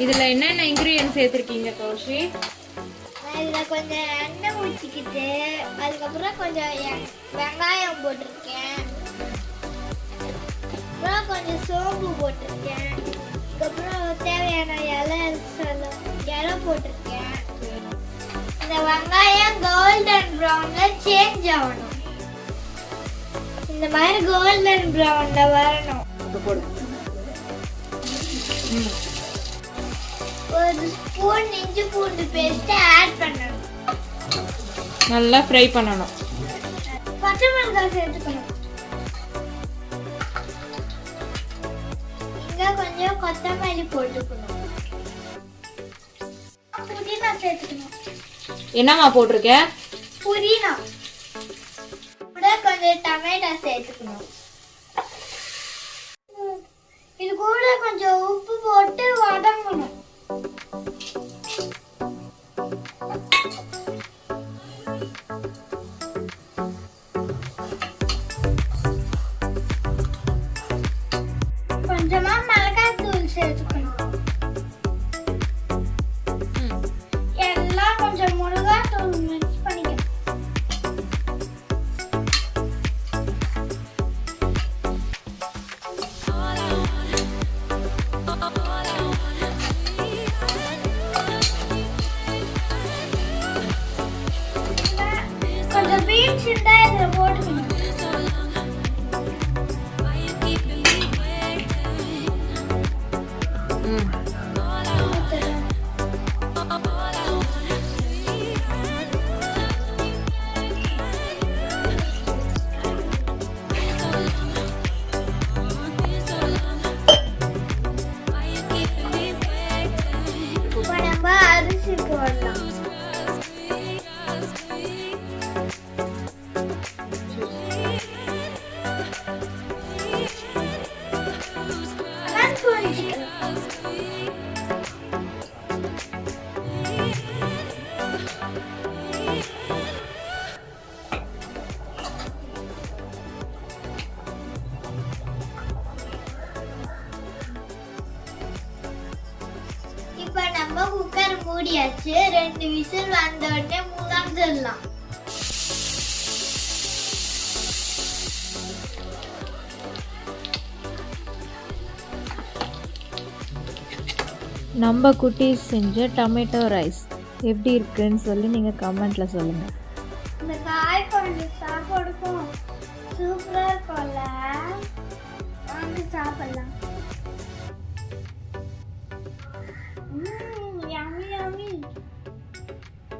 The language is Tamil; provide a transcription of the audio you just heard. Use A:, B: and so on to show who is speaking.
A: இதுல என்னென்ன இன்கிரீடியன்ஸ் சேர்த்திருக்கீங்க கௌஷி?
B: அதில் கொஞ்சம் எண்ணெய் ஊற்றிக்கிட்டு அதுக்கப்புறம் கொஞ்சம் எ- வெங்காயம் போட்டிருக்கேன். அப்புறம் கொஞ்சம் சோம்பு போட்டிருக்கேன். அதுக்கப்புறம் தேவையான இலை சொல்ல- இலை போட்டிருக்கேன். இந்த வெங்காயம் கோல்டன் ப்ரௌன்ல சேஞ்ச் ஆகணும். இந்த மாதிரி கோல்டன் ப்ரௌன்ல வரணும்.
A: போடு.
B: ஒரு ஸ்பூன் இஞ்சி பூண்டு பேஸ்ட் ஆட் பண்ணணும்.
A: நல்லா ஃப்ரை பண்ணணும்.
B: பச்சை மிளகாய் சேர்த்துக்கணும் இங்க கொஞ்சம் கொத்தமல்லி போட்டுக்கணும். புதினா சேர்த்துக்கணும்.
A: என்னம்மா போட்டிருக்க?
B: புதினா. கூட கொஞ்சம் டொமேட்டோ சேர்த்துக்கணும். Thank you. keep today the word Mm-hmm. நம்ம குக்கர் மூடியாச்சு. ரெண்டு விசில் வந்த உடனே மூடாந்துடலாம்
C: நம்ம குட்டீஸ் செஞ்ச டொமேட்டோ ரைஸ் எப்படி இருக்குன்னு சொல்லி நீங்கள் கமெண்ட்டில் சொல்லுங்கள்
B: இந்த காய் குழம்பு சாப்பாடுக்கும் சூப்பரா இருக்கும்ல.